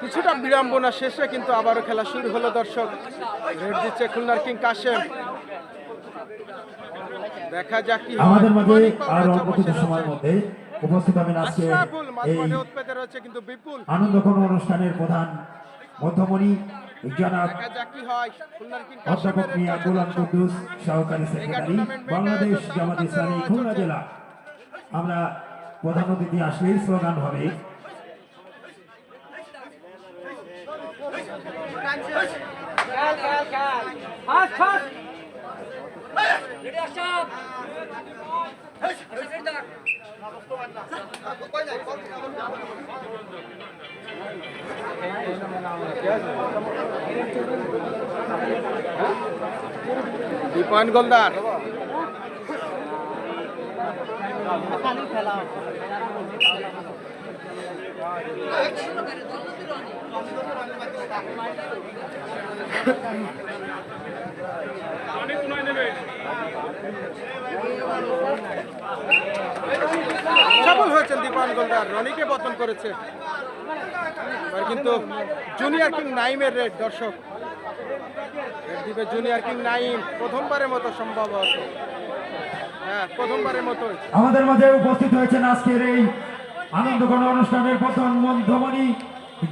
কিছুটা বিড়ম্বনা শেষে কিন্তু আবারও খেলা শুরু হলো দর্শক। রেড দিচ্ছে খুলনার কিং কাশেম। দেখা যাক কি। আমাদের মাঝে অনেক আর অল্প কিছু সময়ের মধ্যে উপস্থিত হবেন আজকে এই বিপুল। আনন্দঘন অনুষ্ঠানের প্রধান মধ্যমণি। জনাব। অধ্যাপক মিয়া গোলাম কুদ্দুস, সহকারী সেক্রেটারি, বাংলাদেশ জামাত ইসলামী, খুলনা জেলা। আমরা প্রধান অতিথি আসলেই স্লোগান হবে। দীপন গোলদার। সফল হয়েছেন দীপান গোলদার। রনিকে পতন করেছে কিন্তু জুনিয়র কিং নাইমের রেড দর্শক। দ্বীপে জুনিয়র কিং নাইম প্রথমবারের মতো সম্ভবত। হ্যাঁ আমাদের মাঝে উপস্থিত হয়েছেন আজকের এই আনন্দঘন অনুষ্ঠানের প্রধান মধ্যমণি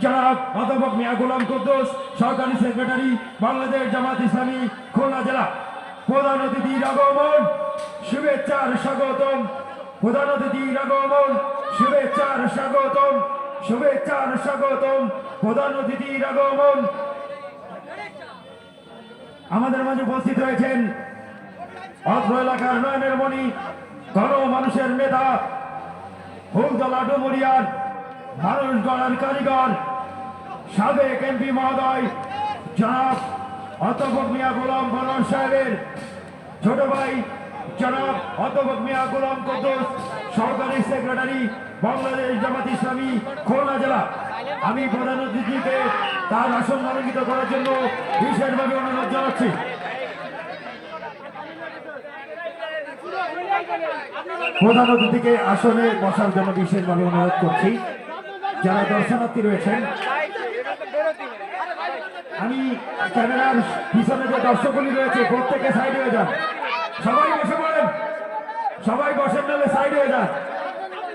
জনাব অধ্যাপক মিয়া গোলাম কুদ্দুস, সহকারী সেক্রেটারি বাংলাদেশ জামাত ইসলামী, খুলনা জেলা। প্রধান অতিথির আগমন শুভেচ্ছার স্বাগতম। প্রধান অতিথির আগমন শুভেচ্ছার স্বাগতম। শুভেচ্ছার স্বাগতম। প্রধান অতিথির আগমন। আমাদের মাঝে উপস্থিত হয়েছেন অত্র এলাকার নয়নের মণি গণ মানুষের নেতা ফুলতলা ডুমুরিয়ার মানুষ গড়ার কারিগর, সাবেক এমপি মহোদয়, জনাব অধ্যাপক মিয়া গোলাম বলর সাহেবের ছোট ভাই, জনাব অধ্যাপক মিয়া গোলাম কদ্দুস, সরকারি সেক্রেটারি বাংলাদেশ জামাত ইসলামী, খুলনা জেলা। আমি প্রধান অতিথিকে তার আসন অলঙ্কিত করার জন্য বিশেষভাবে অনুরোধ জানাচ্ছি। প্রধান অতিথিকে আসনে বসার জন্য বিশেষভাবে অনুরোধ করছি। যারা দর্শনার্থী রয়েছেন, আমি ক্যামেরার পিছনে যে দর্শকগুলি রয়েছে, প্রত্যেকে সাইড হয়ে যান। সবাই বসে পড়েন। সবাই বসেন নাহলে সাইড হয়ে যান।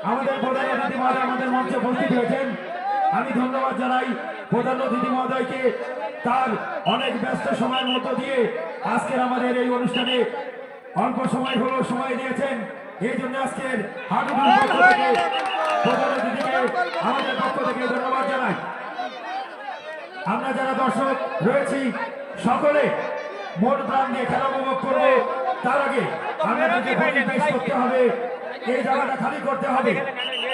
আমাদের প্রধান অতিথি মহোদয় আমাদের মঞ্চে উপস্থিত হয়েছেন। আমি ধন্যবাদ জানাই প্রধান অতিথি মহোদয়কে তার অনেক ব্যস্ত সময়ের মধ্য দিয়ে আজকের আমাদের এই অনুষ্ঠানে অল্প সময় হলেও সময় দিয়েছেন। এই জন্য আজকের প্রধান অতিথিকে আমাদের পক্ষ থেকে ধন্যবাদ জানাই। আমরা যারা দর্শক রয়েছি, সকলে মন প্রাণ দিয়ে খেলা উপভোগ করব। তার আগে আমাদেরকে ভোটিং পেশ করতে হবে। এই জায়গাটা খালি করতে হবে।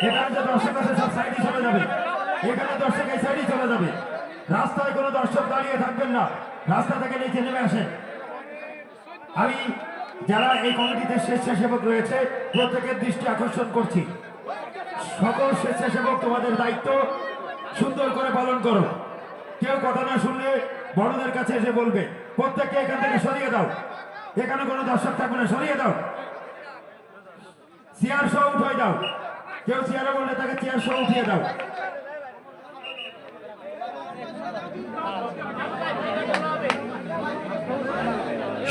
এখানে দর্শক আছে, সব সাইডে চলে যাবে। এখানে দর্শক এই সাইডে চলে যাবে। রাস্তায় কোনো দর্শক দাঁড়িয়ে থাকবেন না। রাস্তা থেকে নিচে নেমে আসেন। আমি যারা এই কমিটিতে স্বেচ্ছাসেবক রয়েছে, প্রত্যেকের দৃষ্টি আকর্ষণ করছি। সকল স্বেচ্ছাসেবক, তোমাদের দায়িত্ব সুন্দর করে পালন করো। কেউ কথা না শুনলে বড়দের কাছে এসে বলবে, প্রত্যেককে এখান থেকে সরিয়ে দাও। এখানে কোনো দর্শক থাকবে না, সরিয়ে দাও। চেয়ার সহ উঠাই দাও। কেউ চেয়ারে বললে তাকে চেয়ার সহ উঠিয়ে দাও।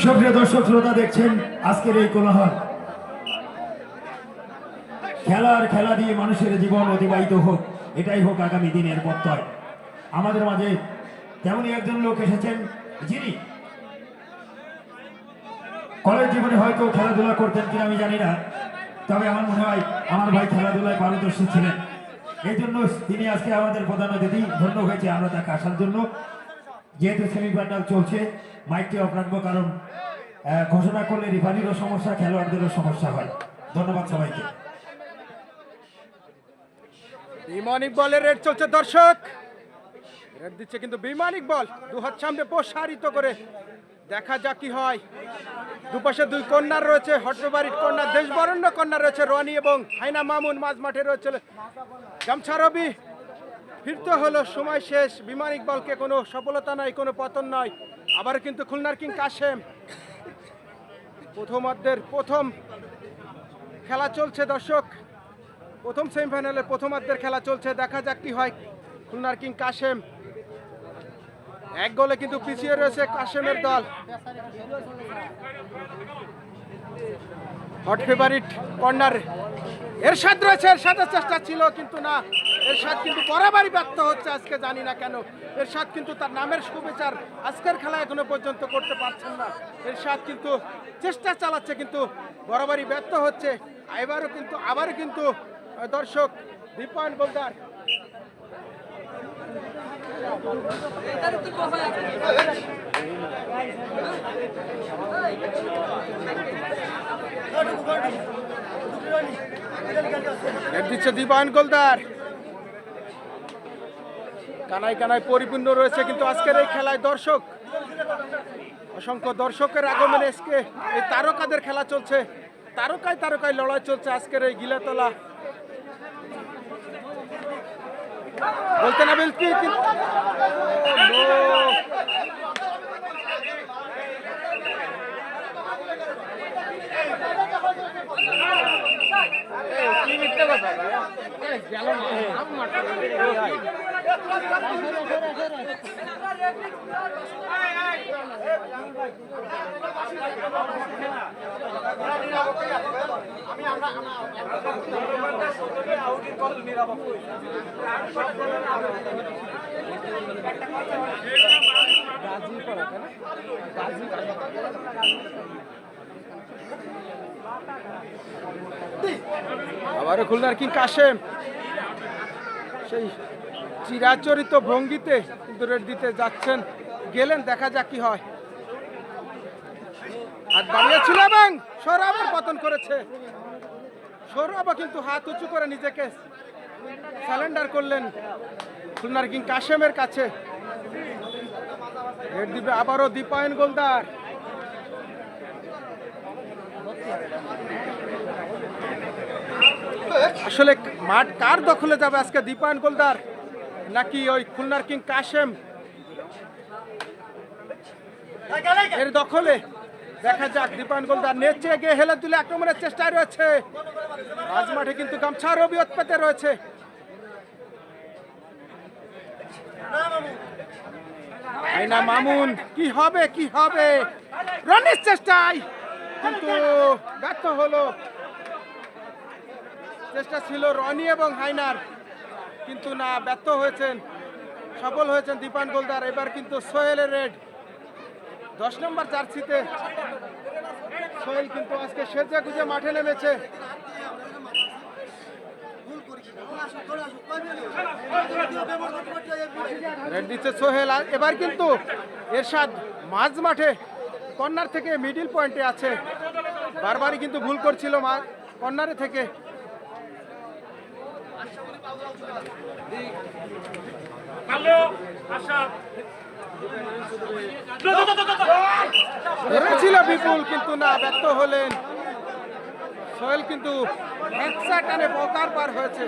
সুপ্রিয় দর্শক, শ্রোতা দেখছেন, আজকের এই কোলাহল। খেলার খেলা দিয়ে মানুষের জীবন অতিবাহিত হোক, এটাই হোক আগামী দিনের প্রত্যয়। আমাদের মাঝে তেমনই একজন লোক এসেছেন, যিনি কলেজ জীবনে হয়তো খেলাধুলা করতেন কিনা আমি জানি না তবে আমার মনে হয়, আমার ভাই খেলাধুলায় পারদর্শী ছিলেন। এই জন্য তিনি আজকে আমাদের প্রধান অতিথি ধন্য হয়েছে আমরা তাকে আসার জন্য। যেহেতু সেমিফাইনাল চলছে মাইকটি রাখব, কারণ ঘোষণা করলে রিফারিরও সমস্যা, খেলোয়াড়দেরও সমস্যা হয়। ধন্যবাদ সবাইকে। বিমানিক বলের রেড চলছে, দর্শক। রেড দিচ্ছে কিন্তু বিমানিক বল দু হাত সামনে প্রসারিত করে দেখা যাক কি হয়। দুপাশে দুই কন্যার রয়েছে, হট্টবাড়ির কন্যা দেশবরণ্য কন্যা রয়েছে রনি এবং হাইনা মামুন মাঝ মাঠে রয়েছে গামছা রবি ফিরতে হলো, সময় শেষ। বিমানিক বলকে কোনো সফলতা নাই, কোনো পতন নয় আবার কিন্তু খুলনার কিং কাশেম। প্রথমার্ধের প্রথম খেলা চলছে দর্শক। প্রথম সেমিফাইনালের প্রথমার্ধের খেলা চলছে। দেখা যাক কি হয়। খুলনার কিং কাশেম এক গোলে কিন্তু পিছিয়ে রয়েছে কাশেমের দল। হট ফেভারিট কর্নার এরশাদ রয়েছে, এরশাদের চেষ্টা ছিল কিন্তু না। এরশাদ কিন্তু বরাবরই ব্যর্থ হচ্ছে আজকে, জানি না কেন। এরশাদ কিন্তু তার নামের শুভেচার আজকের খেলা এখনও পর্যন্ত করতে পারছেন না। এরশাদ কিন্তু চেষ্টা চালাচ্ছে কিন্তু বরাবরই ব্যর্থ হচ্ছে। এবারও কিন্তু, আবারও কিন্তু দর্শক দীপায়ন গোলদার দিচ্ছে দীপায়ন গোলদার। কানায় কানায় পরিপূর্ণ রয়েছে কিন্তু আজকের এই খেলায় দর্শক। অসংখ্য দর্শকের আগমনে আজকে এই তারকাদের খেলা চলছে। তারকায় তারকায় লড়াই চলছে আজকের এই গিলাতলা বলতে না বলতে কিন্তু- No! আবারও খুলনার কিং কাশেম। সেই চিরাচরিত ভঙ্গিতে রেড দিতে যাচ্ছেন। গেলেন, দেখা যাক কি হয়। হাত বাড়িয়েছিল এবং সৌরভের পতন করেছে। সৌরভ কিন্তু হাত উঁচু করে নিজেকে স্যালেন্ডার করলেন খুলনার কিং কাশেমের কাছে। আবারও দীপায়ন গোলদার। আসলে মাঠ কার দখলে যাবে আজকে দীপায়ন গোলদার? নাকি ওই খুলনার কিং কাশেম? এর দখলে দেখা যাক, দীপায়ন গোলদার নেচে গিয়ে হেলে তুলে আক্রমণের চেষ্টায় রয়েছে। আজ মাঠে কিন্তু গামছার অবিয়ত পেতে রয়েছে। আইনা মামুন, কি হবে কি হবে? রনির চেষ্টায়, কিন্তু ব্যর্থ হলো। চেষ্টা ছিল রনি এবং হাইনার কিন্তু না, ব্যর্থ হয়েছেন, সফল হয়েছেন দীপান গোলদার। এবার কিন্তু সোহেলের রেড। দশ নম্বর জার্সিতে সোহেল কিন্তু আজকে সেজে গুজে মাঠে নেমেছে। সোহেল। আর এবার কিন্তু এরশাদ মাঝ মাঠে কর্নার থেকে মিডিল পয়েন্টে আছে। বারবারই কিন্তু ভুল করছিল কর্নারে থেকে। ধরেছিল বিপুল, কিন্তু না, ব্যর্থ হলেন। সোহেল কিন্তু একশা টানে বকার পার হয়েছে।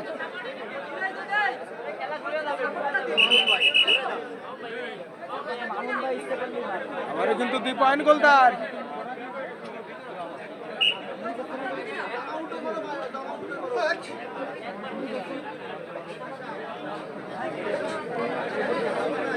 আবারও কিন্তু দীপায়ন গোলদার। এই মামুন রাতে মার মামুন তোর শো লাগালি রাখ তুই সরবি না রোজি রে সাপোর্ট দে না না ও আসু তো ভিতর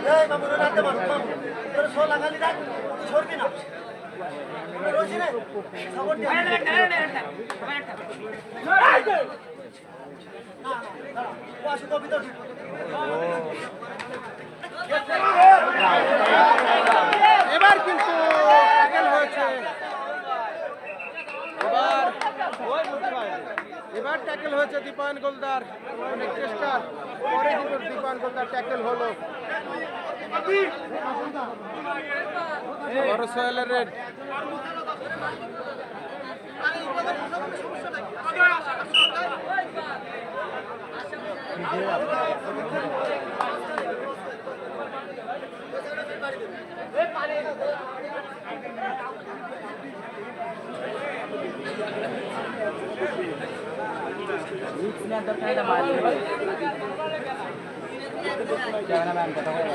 এবার কিন্তু হয়েছে। এবার। এবার ট্যাকেল হয়েছে দীপায়ন গোলদার। অনেক চেষ্টার পরে কিন্তু দীপায়ন গোলদার ট্যাকেল হলো। বড় রেড রিক্স নেওয়ার দরকার এটা মাছ ক্যামেরাম্যান কথা বলে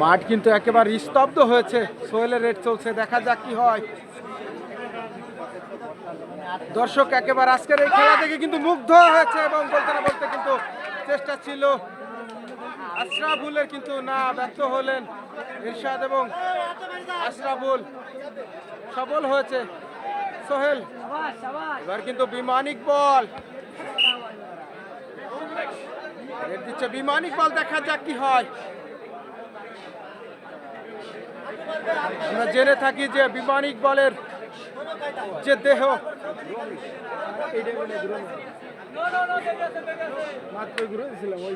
মাঠ কিন্তু একেবারে স্তব্ধ হয়েছে। সোহেলের রেট চলছে, দেখা যাক কি হয়। দর্শক, একেবারে আজকের এই খেলা থেকে কিন্তু মুগ্ধ হয়েছে এবং বলতে না বলতে কিন্তু চেষ্টা ছিল। আশরাফুলের কিন্তু না, ব্যর্থ হলেন ইরশাদ এবং আশরাফুল। সফল হয়েছে সোহেল। এবার কিন্তু বিমানিক বল। রেড দিচ্ছে বিমানিক বল দেখা যাক কি হয়। আমরা জেনে থাকি যে বিমানিক বলের যে দেহ। মাত্র ঘুরে দিয়েছিলাম ওই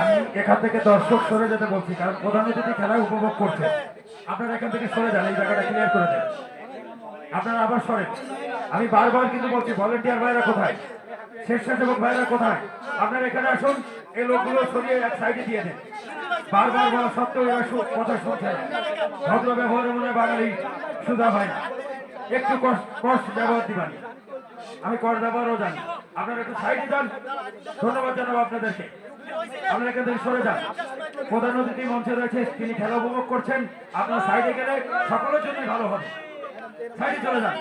আমি এখান থেকে দর্শক সরে যেতে বলছি কারণ প্রধান অতিথি খেলা উপভোগ করছে। আপনারা এখান থেকে সরে যান এই জায়গাটা ক্লিয়ার করে দেন। আপনারা আবার সরেন। আমি বারবার কিন্তু বলছি ভলেন্টিয়ার ভাইরা কোথায়? স্বেচ্ছাসেবক ভাইরা কোথায়? আপনারা এখানে আসুন, এই লোকগুলো সরিয়ে এক সাইডে দিয়ে দেন। বারবার বলা সত্ত্বেও এরা কথা শুনছে। ভদ্র ব্যবহারের মনে বাঙালি সুধা না একটু কষ্ট ব্যবহার দিবানি। আমি কর ব্যবহারও জানি। আপনারা একটু সাইডে যান। ধন্যবাদ জানাব আপনাদেরকে। আপনারা এখান থেকে সরে যান। প্রধান অতিথি মঞ্চে রয়েছে, তিনি খেলা উপভোগ করছেন। আপনার সাইডে গেলে সকলের জন্যই ভালো হবে। সাইডে চলে যান।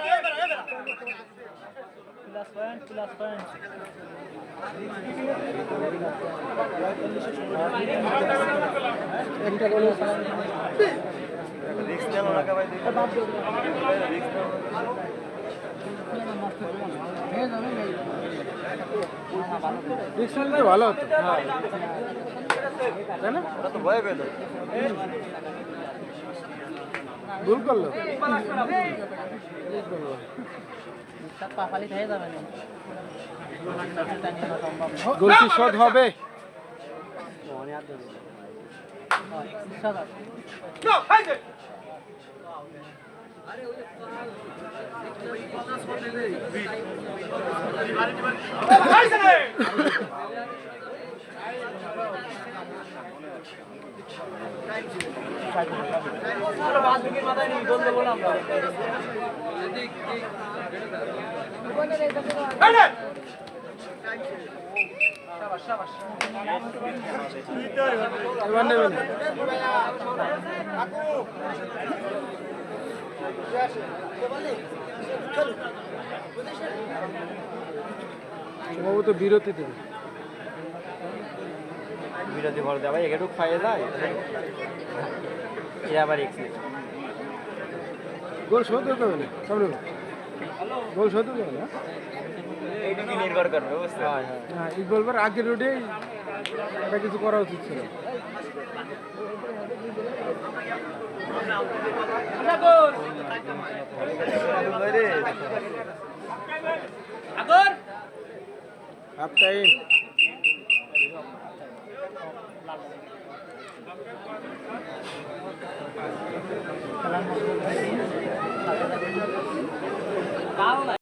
ভালো হতো। তাই না? ভুল করল পাপালি হয়ে যাবে না গোল কি শোধ হবে এবার সম্ভবত বিরতি দেবে। বিরতি ভর দেওয়া একটু খাইয়ে যায় এ আবার এক্সিট গোল শোধ হতে হবে না সামনে গোল শোধ হতে হবে না? নির্ভর করবে বুঝতে হ্যাঁ বার আগের রোডেই একটা কিছু করা উচিত ছিল। হাফ টাইম তাও না